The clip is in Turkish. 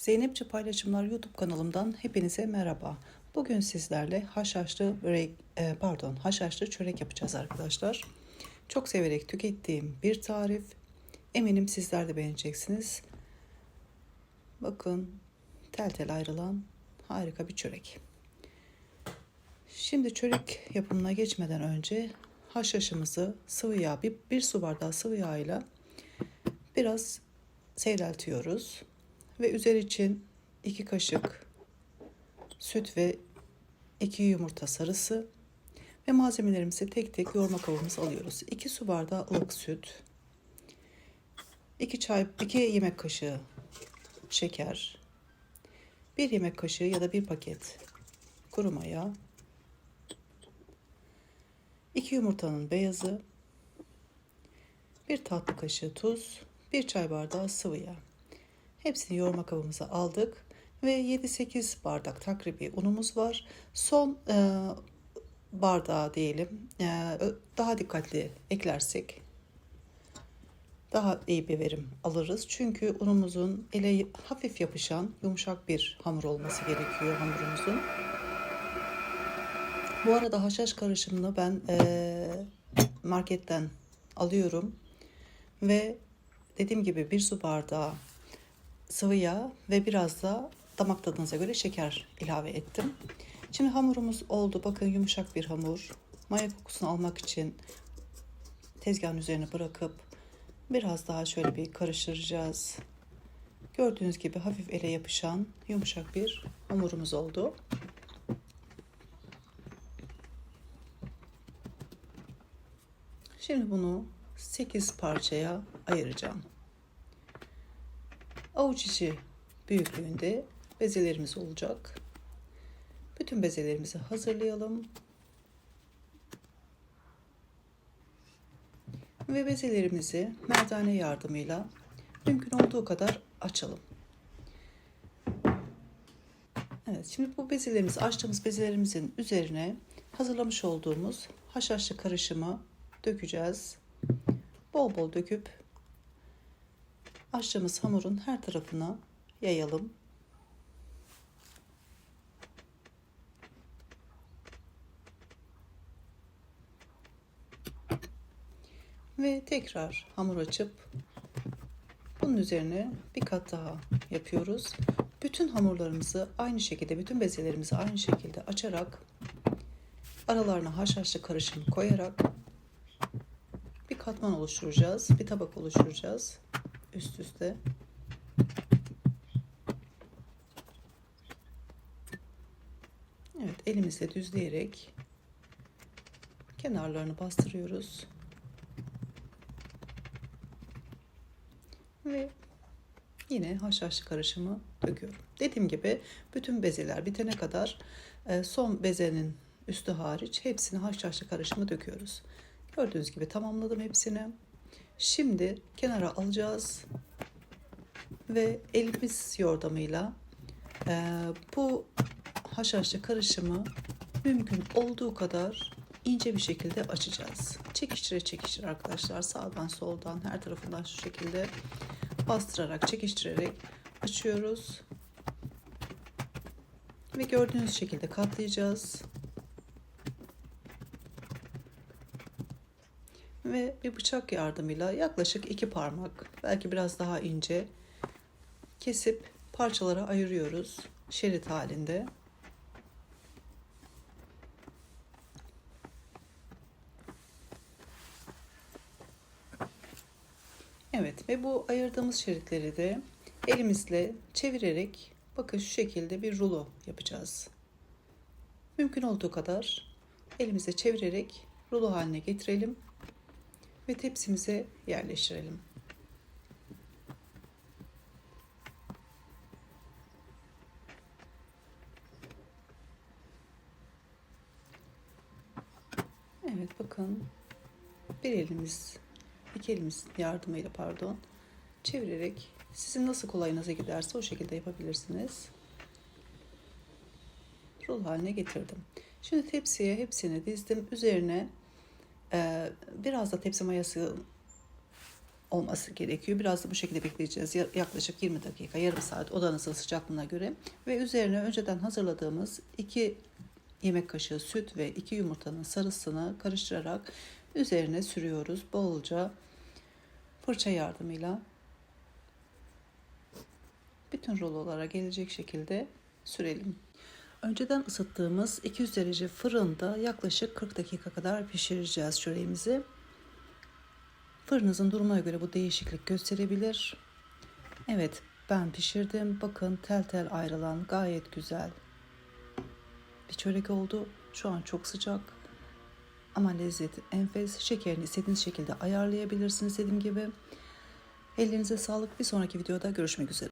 Zeynepçi Paylaşımlar YouTube kanalımdan hepinize merhaba. Bugün sizlerle haşhaşlı börek, e, pardon haşhaşlı çörek yapacağız arkadaşlar. Çok severek tükettiğim bir tarif. Eminim sizler de beğeneceksiniz. Bakın tel tel ayrılan harika bir çörek. Şimdi çörek yapımına geçmeden önce haşhaşımızı sıvı yağ, bir, bir su bardağı sıvı yağ ile biraz seyreltiyoruz. Ve üzeri için 2 kaşık süt ve 2 yumurta sarısı ve malzemelerimizi tek tek yoğurma kabımıza alıyoruz. 2 su bardağı ılık süt, 2 çay 2 yemek kaşığı şeker, 1 yemek kaşığı ya da 1 paket kuru maya, 2 yumurtanın beyazı, 1 tatlı kaşığı tuz, 1 çay bardağı sıvı yağ. Hepsini yoğurma kabımıza aldık ve 7-8 bardak takribi unumuz var. Son e, bardağı diyelim e, daha dikkatli eklersek daha iyi bir verim alırız. Çünkü unumuzun ele hafif yapışan yumuşak bir hamur olması gerekiyor hamurumuzun. Bu arada haşhaş karışımını ben e, marketten alıyorum ve dediğim gibi bir su bardağı sıvı yağ ve biraz da damak tadınıza göre şeker ilave ettim. Şimdi hamurumuz oldu. Bakın yumuşak bir hamur. Maya kokusunu almak için tezgahın üzerine bırakıp biraz daha şöyle bir karıştıracağız. Gördüğünüz gibi hafif ele yapışan yumuşak bir hamurumuz oldu. Şimdi bunu 8 parçaya ayıracağım. Avuç içi büyüklüğünde bezelerimiz olacak. Bütün bezelerimizi hazırlayalım. Ve bezelerimizi merdane yardımıyla mümkün olduğu kadar açalım. Evet, şimdi bu bezelerimizi açtığımız bezelerimizin üzerine hazırlamış olduğumuz haşhaşlı karışımı dökeceğiz. Bol bol döküp açtığımız hamurun her tarafına yayalım. Ve tekrar hamur açıp bunun üzerine bir kat daha yapıyoruz. Bütün hamurlarımızı aynı şekilde, bütün bezelerimizi aynı şekilde açarak aralarına haşhaşlı karışım koyarak bir katman oluşturacağız. Bir tabak oluşturacağız üst üste. Evet elimizle düzleyerek kenarlarını bastırıyoruz. Ve yine haşhaşlı karışımı döküyorum. Dediğim gibi bütün bezeler bitene kadar e, son bezenin üstü hariç hepsini haşhaşlı karışımı döküyoruz. Gördüğünüz gibi tamamladım hepsini. Şimdi kenara alacağız ve elimiz yordamıyla e, bu haşhaşlı karışımı mümkün olduğu kadar ince bir şekilde açacağız. Çekiştire çekiştire arkadaşlar sağdan soldan her tarafından şu şekilde bastırarak çekiştirerek açıyoruz. Ve gördüğünüz şekilde katlayacağız. Ve bir bıçak yardımıyla yaklaşık iki parmak belki biraz daha ince kesip parçalara ayırıyoruz şerit halinde. Evet ve bu ayırdığımız şeritleri de elimizle çevirerek bakın şu şekilde bir rulo yapacağız. Mümkün olduğu kadar elimizle çevirerek rulo haline getirelim ve tepsimize yerleştirelim. Evet bakın bir elimiz iki elimiz yardımıyla pardon çevirerek sizin nasıl kolayınıza giderse o şekilde yapabilirsiniz. Rol haline getirdim. Şimdi tepsiye hepsini dizdim. Üzerine e, biraz da tepsi mayası olması gerekiyor. Biraz da bu şekilde bekleyeceğiz. Ya- Yaklaşık 20 dakika, yarım saat odanızın sıcaklığına göre. Ve üzerine önceden hazırladığımız 2 yemek kaşığı süt ve 2 yumurtanın sarısını karıştırarak üzerine sürüyoruz. Bolca fırça yardımıyla bütün rulolara gelecek şekilde sürelim. Önceden ısıttığımız 200 derece fırında yaklaşık 40 dakika kadar pişireceğiz çöreğimizi. Fırınızın durumuna göre bu değişiklik gösterebilir. Evet ben pişirdim. Bakın tel tel ayrılan gayet güzel bir çörek oldu. Şu an çok sıcak. Ama lezzeti enfes. Şekerini istediğiniz şekilde ayarlayabilirsiniz dediğim gibi. Ellerinize sağlık. Bir sonraki videoda görüşmek üzere.